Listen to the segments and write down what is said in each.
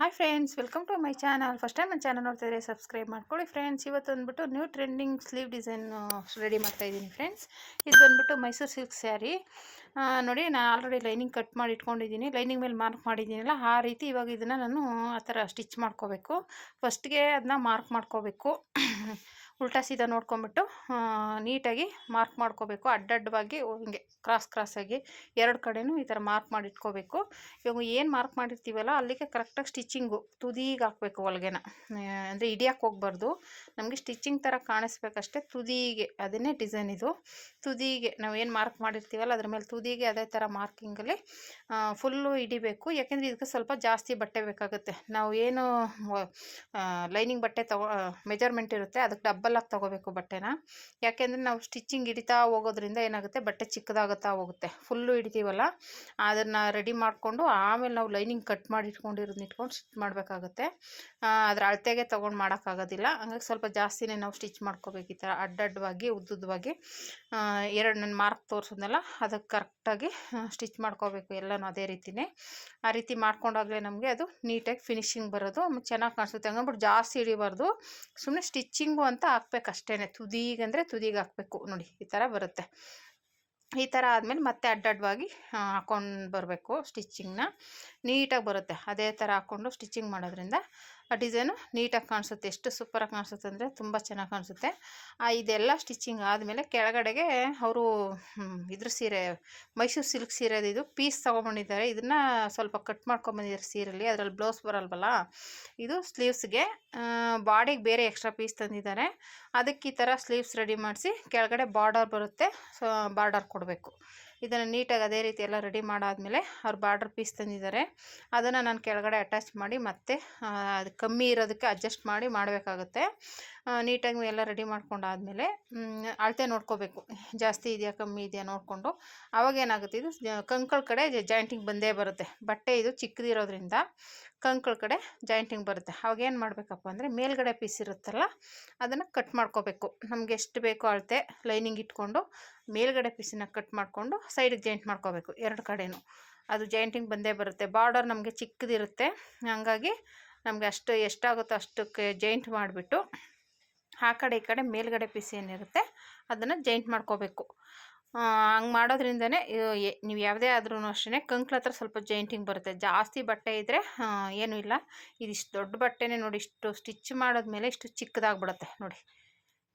Hi friends welcome to my channel first time ನನ್ನ channel ನೋಡ್ತಿದ್ರೆ subscribe ಮಾಡ್ಕೊಳ್ಳಿ friends ಇವತ್ತು ಬಂದ್ಬಿಟ್ಟು new trending sleeve design ready ಮಾಡ್ತಾ ಇದ್ದೀನಿ ಫ್ರೆಂಡ್ಸ್ ಇದು ಬಂದ್ಬಿಟ್ಟು ಮೈಸೂರು ಸಿಲ್ಕ್ ಸ್ಯಾರಿ ನೋಡಿ ನಾನು ಆಲ್ರೆಡಿ ಲೈನಿಂಗ್ ಕಟ್ ಮಾಡಿ ಇಟ್ಕೊಂಡಿದ್ದೀನಿ. ಲೈನಿಂಗ್ ಮೇಲೆ ಮಾರ್ಕ್ ಮಾಡಿದ್ದೀನಲ್ಲ, ಆ ರೀತಿ ಇವಾಗ ಇದನ್ನು ನಾನು ಆ ಥರ ಸ್ಟಿಚ್ ಮಾಡ್ಕೋಬೇಕು. ಫಸ್ಟ್ಗೆ ಅದನ್ನ ಮಾರ್ಕ್ ಮಾಡ್ಕೋಬೇಕು. ಉಲ್ಟಾ ಸೀದಾ ನೋಡ್ಕೊಂಬಿಟ್ಟು ನೀಟಾಗಿ ಮಾರ್ಕ್ ಮಾಡ್ಕೋಬೇಕು. ಅಡ್ಡಡ್ಡವಾಗಿ ಹಿಂಗೆ ಕ್ರಾಸ್ ಕ್ರಾಸಾಗಿ ಎರಡು ಕಡೆನೂ ಈ ಥರ ಮಾರ್ಕ್ ಮಾಡಿಟ್ಕೋಬೇಕು. ಇವಾಗ ಏನು ಮಾರ್ಕ್ ಮಾಡಿರ್ತೀವಲ್ಲ, ಅಲ್ಲಿಗೆ ಕರೆಕ್ಟಾಗಿ ಸ್ಟಿಚ್ಚಿಂಗು ತುದಿಗೆ ಹಾಕಬೇಕು ಹೊಲ್ಗೆನ. ಅಂದರೆ ಹಿಡಿಯಕ್ಕೆ ಹೋಗ್ಬಾರ್ದು. ನಮಗೆ ಸ್ಟಿಚಿಂಗ್ ಥರ ಕಾಣಿಸ್ಬೇಕಷ್ಟೇ ತುದಿಗೆ, ಅದನ್ನೇ ಡಿಸೈನ್ ಇದು. ತುದಿಗೆ, ನಾವು ಏನು ಮಾರ್ಕ್ ಮಾಡಿರ್ತೀವಲ್ಲ, ಅದ್ರ ಮೇಲೆ ತುದಿಗೆ ಅದೇ ಥರ ಮಾರ್ಕಿಂಗಲ್ಲಿ ಫುಲ್ಲು ಹಿಡಿಬೇಕು. ಯಾಕೆಂದರೆ ಇದಕ್ಕೆ ಸ್ವಲ್ಪ ಜಾಸ್ತಿ ಬಟ್ಟೆ ಬೇಕಾಗುತ್ತೆ. ನಾವು ಏನು ಲೈನಿಂಗ್ ಬಟ್ಟೆ ತಗೋ ಮೆಜರ್ಮೆಂಟ್ ಇರುತ್ತೆ, ಅದಕ್ಕೆ ಡಬ್ಬಲಾಗಿ ತೊಗೋಬೇಕು ಬಟ್ಟೆನ. ಯಾಕೆಂದರೆ ನಾವು ಸ್ಟಿಚಿಂಗ್ ಹಿಡಿತಾ ಹೋಗೋದ್ರಿಂದ ಏನಾಗುತ್ತೆ, ಬಟ್ಟೆ ಚಿಕ್ಕದಾಗುತ್ತಾ ಹೋಗುತ್ತೆ. ಫುಲ್ಲು ಹಿಡಿತೀವಲ್ಲ, ಅದನ್ನು ರೆಡಿ ಮಾಡಿಕೊಂಡು ಆಮೇಲೆ ನಾವು ಲೈನಿಂಗ್ ಕಟ್ ಮಾಡಿ ಇಟ್ಕೊಂಡಿರೋದನ್ನ ಇಟ್ಕೊಂಡು ಸ್ಟಿಚ್ ಮಾಡಬೇಕಾಗುತ್ತೆ. ಅದರ ಅಳತೆಗೆ ತೊಗೊಂಡು ಮಾಡೋಕ್ಕಾಗೋದಿಲ್ಲ. ಹಂಗಾಗಿ ಸ್ವಲ್ಪ ಜಾಸ್ತಿನೇ ನಾವು ಸ್ಟಿಚ್ ಮಾಡ್ಕೋಬೇಕು ಈ ಥರ ಅಡ್ಡಡ್ಡವಾಗಿ, ಉದ್ದುದ್ದವಾಗಿ. ಎರಡು ನನ್ನ ಮಾರ್ಕ್ ತೋರಿಸಿದ್ನಲ್ಲ, ಅದಕ್ಕೆ ಕರೆಕ್ಟಾಗಿ ಸ್ಟಿಚ್ ಮಾಡ್ಕೋಬೇಕು ಎಲ್ಲನೂ ಅದೇ ರೀತಿಯೇ ಆ ರೀತಿ ಮಾಡ್ಕೊಂಡಾಗಲೇ ನಮಗೆ ಅದು ನೀಟಾಗಿ ಫಿನಿಶಿಂಗ್ ಬರೋದು ಚೆನ್ನಾಗಿ ಕಾಣಿಸುತ್ತೆ. ಹಂಗಂದ್ಬಿಟ್ಟು ಜಾಸ್ತಿ ಹಿಡಿಬಾರ್ದು. ಸುಮ್ಮನೆ ಸ್ಟಿಚ್ಚಿಂಗು ಅಂತ ಹಾಕ್ಬೇಕು ಅಷ್ಟೇನೆ. ತುದಿಗೆ ಅಂದರೆ ತುದಿಗೆ ಹಾಕಬೇಕು. ನೋಡಿ, ಈ ಥರ ಬರುತ್ತೆ. ಈ ಥರ ಆದಮೇಲೆ ಮತ್ತೆ ಅಡ್ಡಡ್ಡವಾಗಿ ಹಾಕ್ಕೊಂಡು ಬರಬೇಕು ಸ್ಟಿಚ್ಚಿಂಗ್ನ. ನೀಟಾಗಿ ಬರುತ್ತೆ. ಅದೇ ಥರ ಹಾಕ್ಕೊಂಡು ಸ್ಟಿಚಿಂಗ್ ಮಾಡೋದ್ರಿಂದ ಆ ಡಿಸೈನು ನೀಟಾಗಿ ಕಾಣಿಸುತ್ತೆ. ಎಷ್ಟು ಸೂಪರಾಗಿ ಕಾಣಿಸುತ್ತೆ ಅಂದರೆ ತುಂಬ ಚೆನ್ನಾಗಿ ಕಾಣಿಸುತ್ತೆ. ಇದೆಲ್ಲ ಸ್ಟಿಚಿಂಗ್ ಆದಮೇಲೆ ಕೆಳಗಡೆಗೆ ಅವರು ಇದ್ರ ಸೀರೆ, ಮೈಸೂರು ಸಿಲ್ಕ್ ಸೀರೆದು ಇದು ಪೀಸ್ ತೊಗೊಂಬಂದಿದ್ದಾರೆ ಇದನ್ನು ಸ್ವಲ್ಪ ಕಟ್ ಮಾಡ್ಕೊಂಬಂದಿದ್ದಾರೆ ಸೀರೆಯಲ್ಲಿ ಅದರಲ್ಲಿ ಬ್ಲೌಸ್ ಬರಲ್ವಲ್ಲ? ಇದು ಸ್ಲೀವ್ಸ್ಗೆ ಬಾಡಿಗೆ ಬೇರೆ ಎಕ್ಸ್ಟ್ರಾ ಪೀಸ್ ತಂದಿದ್ದಾರೆ. ಅದಕ್ಕೆ ಈ ಥರ ಸ್ಲೀವ್ಸ್ ರೆಡಿ ಮಾಡಿಸಿ ಕೆಳಗಡೆ ಬಾರ್ಡರ್ ಬರುತ್ತೆ. ಸೊ ಬಾರ್ಡರ್ ಕೊಡಬೇಕು. ಇದನ್ನು ನೀಟಾಗಿ ಅದೇ ರೀತಿ ಎಲ್ಲ ರೆಡಿ ಮಾಡಾದಮೇಲೆ ಅವ್ರು ಬಾರ್ಡರ್ ಪೀಸ್ ತಂದಿದ್ದಾರೆ. ಅದನ್ನು ನಾನು ಕೆಳಗಡೆ ಅಟ್ಯಾಚ್ ಮಾಡಿ ಮತ್ತೆ ಅದು ಕಮ್ಮಿ ಇರೋದಕ್ಕೆ ಅಡ್ಜಸ್ಟ್ ಮಾಡಿ ಮಾಡಬೇಕಾಗುತ್ತೆ. ನೀಟಾಗಿ ಎಲ್ಲ ರೆಡಿ ಮಾಡ್ಕೊಂಡಾದಮೇಲೆ ಅಳತೆ ನೋಡ್ಕೋಬೇಕು. ಜಾಸ್ತಿ ಇದೆಯಾ, ಕಮ್ಮಿ ಇದೆಯಾ ನೋಡಿಕೊಂಡು. ಏನಾಗುತ್ತೆ, ಇದು ಕಂಕಳ ಕಡೆ ಜಾಯಿಂಟಿಂಗ್ ಬಂದೇ ಬರುತ್ತೆ. ಬಟ್ಟೆ ಇದು ಚಿಕ್ಕದಿರೋದ್ರಿಂದ ಕಂಕಳ ಕಡೆ ಜಾಯಿಂಟಿಂಗ್ ಬರುತ್ತೆ. ಅವಾಗ ಏನು ಮಾಡಬೇಕಪ್ಪ ಅಂದರೆ ಮೇಲ್ಗಡೆ ಪೀಸ್ ಇರುತ್ತಲ್ಲ, ಅದನ್ನು ಕಟ್ ಮಾಡ್ಕೋಬೇಕು. ನಮ್ಗೆ ಎಷ್ಟು ಬೇಕೋ ಅಳತೆ ಲೈನಿಂಗ್ ಇಟ್ಕೊಂಡು ಮೇಲ್ಗಡೆ ಪೀಸನ್ನ ಕಟ್ ಮಾಡಿಕೊಂಡು ಸೈಡಿಗೆ ಜಾಯಿಂಟ್ ಮಾಡ್ಕೋಬೇಕು, ಎರಡು ಕಡೆಯೂ ಅದು ಜಾಯಿಂಟಿಂಗ್ ಬಂದೇ ಬರುತ್ತೆ. ಬಾರ್ಡರ್ ನಮಗೆ ಚಿಕ್ಕದಿರುತ್ತೆ. ಹಾಗಾಗಿ ನಮಗೆ ಅಷ್ಟು ಎಷ್ಟಾಗುತ್ತೋ ಅಷ್ಟಕ್ಕೆ ಜಾಯಿಂಟ್ ಮಾಡಿಬಿಟ್ಟು ಆ ಕಡೆ ಈ ಕಡೆ ಮೇಲ್ಗಡೆ ಪೀಸ್ ಏನಿರುತ್ತೆ ಅದನ್ನು ಜಾಯಿಂಟ್ ಮಾಡ್ಕೋಬೇಕು. ಹಂಗೆ ಮಾಡೋದ್ರಿಂದನೇ ನೀವು ಯಾವುದೇ ಆದ್ರೂ ಅಷ್ಟೇ ಕಂಕ್ಳ ಹತ್ರ ಸ್ವಲ್ಪ ಜೈಂಟಿಂಗ್ ಬರುತ್ತೆ. ಜಾಸ್ತಿ ಬಟ್ಟೆ ಇದ್ದರೆ ಏನೂ ಇಲ್ಲ. ಇದಿಷ್ಟು ದೊಡ್ಡ ಬಟ್ಟೆನೇ ನೋಡಿ, ಇಷ್ಟು ಸ್ಟಿಚ್ ಮಾಡಿದ್ಮೇಲೆ ಇಷ್ಟು ಚಿಕ್ಕದಾಗ್ಬಿಡುತ್ತೆ ನೋಡಿ.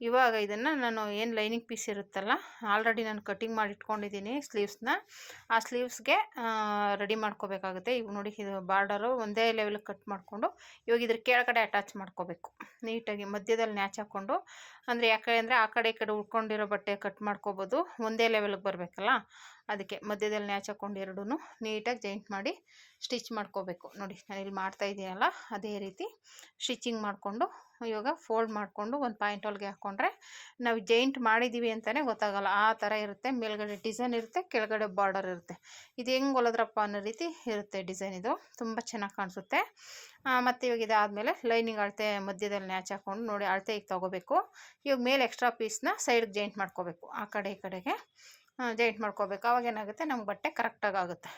ಇವಾಗ ಇದನ್ನು ನಾನು ಏನು ಲೈನಿಂಗ್ ಪೀಸ್ ಇರುತ್ತಲ್ಲ ಆಲ್ರೆಡಿ ನಾನು ಕಟಿಂಗ್ ಮಾಡಿ ಇಟ್ಕೊಂಡಿದ್ದೀನಿ ಸ್ಲೀವ್ಸ್ನ ಆ ಸ್ಲೀವ್ಸ್ಗೆ ರೆಡಿ ಮಾಡ್ಕೋಬೇಕಾಗುತ್ತೆ. ಇವು ನೋಡಿ, ಇದು ಬಾರ್ಡರು ಒಂದೇ ಲೆವೆಲ್ಗೆ ಕಟ್ ಮಾಡಿಕೊಂಡು, ಇವಾಗ ಇದ್ರ ಕೆಳಗಡೆ ಅಟ್ಯಾಚ್ ಮಾಡ್ಕೋಬೇಕು. ನೀಟಾಗಿ ಮಧ್ಯದಲ್ಲಿ ನ್ಯಾಚ್ ಹಾಕ್ಕೊಂಡು ಅಂದರೆ ಯಾಕೆ ಅಂದರೆ ಆ ಕಡೆ ಈ ಕಡೆ ಉಳ್ಕೊಂಡಿರೋ ಬಟ್ಟೆ ಕಟ್ ಮಾಡ್ಕೋಬೋದು, ಒಂದೇ ಲೆವೆಲ್ಗೆ ಬರಬೇಕಲ್ಲ. ಅದಕ್ಕೆ ಮಧ್ಯದಲ್ಲಿ ನ್ಯಾಚ್ ಹಾಕ್ಕೊಂಡು ಎರಡೂ ನೀಟಾಗಿ ಜಾಯಿಂಟ್ ಮಾಡಿ ಸ್ಟಿಚ್ ಮಾಡ್ಕೋಬೇಕು. ನೋಡಿ, ನಾನು ಇಲ್ಲಿ ಮಾಡ್ತಾ ಇದ್ದೀನಲ್ಲ ಅದೇ ರೀತಿ ಸ್ಟಿಚಿಂಗ್ ಮಾಡಿಕೊಂಡು ಇವಾಗ ಫೋಲ್ಡ್ ಮಾಡಿಕೊಂಡು ಒಂದು ಪಾಯಿಂಟ್ ಒಳಗೆ ಹಾಕ್ಕೊಂಡ್ರೆ ನಾವು ಜೈಂಟ್ ಮಾಡಿದ್ದೀವಿ ಅಂತಲೇ ಗೊತ್ತಾಗಲ್ಲ. ಆ ಥರ ಇರುತ್ತೆ. ಮೇಲ್ಗಡೆ ಡಿಸೈನ್ ಇರುತ್ತೆ, ಕೆಳಗಡೆ ಬಾರ್ಡರ್ ಇರುತ್ತೆ. ಇದು ಹೆಂಗೆ ಹೊಲದ್ರಪ್ಪ ಅನ್ನೋ ರೀತಿ ಇರುತ್ತೆ ಡಿಸೈನ್ ಇದು. ತುಂಬ ಚೆನ್ನಾಗಿ ಕಾಣಿಸುತ್ತೆ. ಮತ್ತು ಇವಾಗ ಇದಾದಮೇಲೆ ಲೈನಿಂಗ್ ಅಳತೆ ಮಧ್ಯದಲ್ಲಿ ನ್ಯಾಚ್ ಹಾಕ್ಕೊಂಡು ನೋಡಿ, ಅಳತೆ ಈಗ ತೊಗೋಬೇಕು. ಇವಾಗ ಮೇಲೆ ಎಕ್ಸ್ಟ್ರಾ ಪೀಸ್ನ ಸೈಡ್ಗೆ ಜಾಯಿಂಟ್ ಮಾಡ್ಕೋಬೇಕು. ಆ ಕಡೆ ಈ ಕಡೆಗೆ. ಜೈಂಟ್ ಮಾಡ್ಕೋಬೇಕು. ಅವಾಗ ಏನಾಗುತ್ತೆ? ನಮ್ಗೆ ಬಟ್ಟೆ ಕರೆಕ್ಟಾಗಿ ಆಗುತ್ತೆ.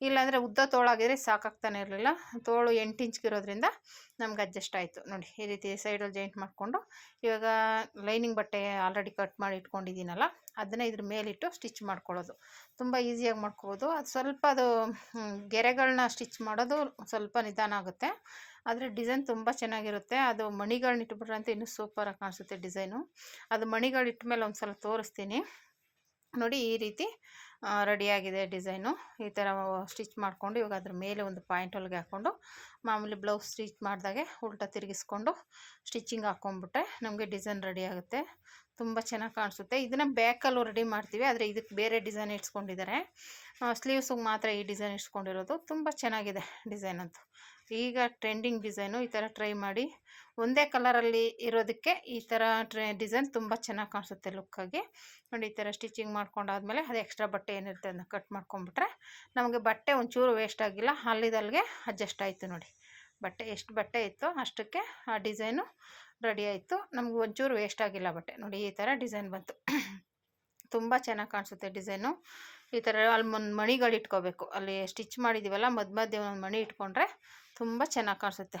ಇಲ್ಲಾಂದರೆ ಉದ್ದ ತೋಳಾಗಿದ್ರೆ ಸಾಕಾಗ್ತಾನೆ ಇರಲಿಲ್ಲ. ತೋಳು ಎಂಟು ಇಂಚ್ಗಿರೋದ್ರಿಂದ ನಮ್ಗೆ ಅಡ್ಜಸ್ಟ್ ಆಯಿತು. ನೋಡಿ, ಈ ರೀತಿ ಸೈಡಲ್ಲಿ ಜಾಯಿಂಟ್ ಮಾಡಿಕೊಂಡು, ಇವಾಗ ಲೈನಿಂಗ್ ಬಟ್ಟೆ ಆಲ್ರೆಡಿ ಕಟ್ ಮಾಡಿ ಇಟ್ಕೊಂಡಿದ್ದೀನಲ್ಲ, ಅದನ್ನೇ ಇದ್ರ ಮೇಲಿಟ್ಟು ಸ್ಟಿಚ್ ಮಾಡ್ಕೊಳ್ಳೋದು. ತುಂಬ ಈಸಿಯಾಗಿ ಮಾಡ್ಕೊಬೋದು. ಅದು ಸ್ವಲ್ಪ ಅದು ಗೆರೆಗಳನ್ನ ಸ್ಟಿಚ್ ಮಾಡೋದು ಸ್ವಲ್ಪ ನಿಧಾನ ಆಗುತ್ತೆ. ಆದರೆ ಡಿಸೈನ್ ತುಂಬ ಚೆನ್ನಾಗಿರುತ್ತೆ. ಅದು ಮಣಿಗಳನ್ನ ಇಟ್ಬಿಟ್ರೆ ಅಂತ ಇನ್ನೂ ಸೂಪರಾಗಿ ಕಾಣಿಸುತ್ತೆ ಡಿಸೈನು ಅದು ಮಣಿಗಳು ಇಟ್ಟ ಮೇಲೆ ಒಂದು ಸಲ ತೋರಿಸ್ತೀನಿ. ನೋಡಿ ಈ ರೀತಿ ರೆಡಿಯಾಗಿದೆ ಡಿಸೈನು. ಈ ಥರ ಸ್ಟಿಚ್ ಮಾಡಿಕೊಂಡು ಇವಾಗ ಅದ್ರ ಮೇಲೆ ಒಂದು ಪಾಯಿಂಟ್ ಹೊಲಿಗೆ ಹಾಕ್ಕೊಂಡು ಮಾಮೂಲಿ ಬ್ಲೌಸ್ ಸ್ಟಿಚ್ ಮಾಡಿದಾಗೆ ಉಲ್ಟ ತಿರುಗಿಸ್ಕೊಂಡು ಸ್ಟಿಚಿಂಗ್ ಹಾಕ್ಕೊಂಬಿಟ್ರೆ ನಮಗೆ ಡಿಸೈನ್ ರೆಡಿ ಆಗುತ್ತೆ. ತುಂಬ ಚೆನ್ನಾಗಿ ಕಾಣಿಸುತ್ತೆ. ಇದನ್ನು ಬ್ಯಾಕಲ್ಲೂ ರೆಡಿ ಮಾಡ್ತೀವಿ, ಆದರೆ ಇದಕ್ಕೆ ಬೇರೆ ಡಿಸೈನ್ ಇಟ್ಸ್ಕೊಂಡಿದ್ದಾರೆ ಸ್ಲೀವ್ಸಿಗೆ ಮಾತ್ರ ಈ ಡಿಸೈನ್ ಇಟ್ಸ್ಕೊಂಡಿರೋದು ತುಂಬ ಚೆನ್ನಾಗಿದೆ ಡಿಸೈನ್ ಅಂತೂ. ಈಗ ಟ್ರೆಂಡಿಂಗ್ ಡಿಸೈನು ಈ ಥರ ಟ್ರೈ ಮಾಡಿ ಒಂದೇ ಕಲರಲ್ಲಿ ಇರೋದಕ್ಕೆ ಈ ಥರ ಡಿಸೈನ್ ತುಂಬ ಚೆನ್ನಾಗಿ ಕಾಣಿಸುತ್ತೆ ಲುಕ್ಕಾಗಿ. ನೋಡಿ, ಈ ಥರ ಸ್ಟಿಚಿಂಗ್ ಮಾಡ್ಕೊಂಡಾದ್ಮೇಲೆ ಅದು ಎಕ್ಸ್ಟ್ರಾ ಬಟ್ಟೆ ಏನಿರುತ್ತೆ ಅದನ್ನ ಕಟ್ ಮಾಡ್ಕೊಂಬಿಟ್ರೆ ನಮಗೆ ಬಟ್ಟೆ ಒಂಚೂರು ವೇಸ್ಟ್ ಆಗಿಲ್ಲ. ಅಲ್ಲಿದಲ್ಲಿಗೆ ಅಡ್ಜಸ್ಟ್ ಆಯಿತು ನೋಡಿ. ಬಟ್ಟೆ, ಎಷ್ಟು ಬಟ್ಟೆ ಇತ್ತು ಅಷ್ಟಕ್ಕೆ ಆ ಡಿಸೈನು ರೆಡಿ ಆಯಿತು. ನಮ್ಗೆ ಒಂಚೂರು ವೇಸ್ಟ್ ಆಗಿಲ್ಲ ಬಟ್ಟೆ. ನೋಡಿ, ಈ ಥರ ಡಿಸೈನ್ ಬಂತು. ತುಂಬ ಚೆನ್ನಾಗಿ ಕಾಣಿಸುತ್ತೆ ಡಿಸೈನು. ಈ ಥರ ಅಲ್ಲಿ ಒಂದು ಮಣಿಗಳು ಇಟ್ಕೋಬೇಕು ಅಲ್ಲಿ ಸ್ಟಿಚ್ ಮಾಡಿದ್ದೀವಲ್ಲ ಮಧ್ಯ ಮಧ್ಯೆ ಒಂದು ಮಣಿ ಇಟ್ಕೊಂಡ್ರೆ ತುಂಬ ಚೆನ್ನಾಗಿ ಕಾಣಿಸುತ್ತೆ.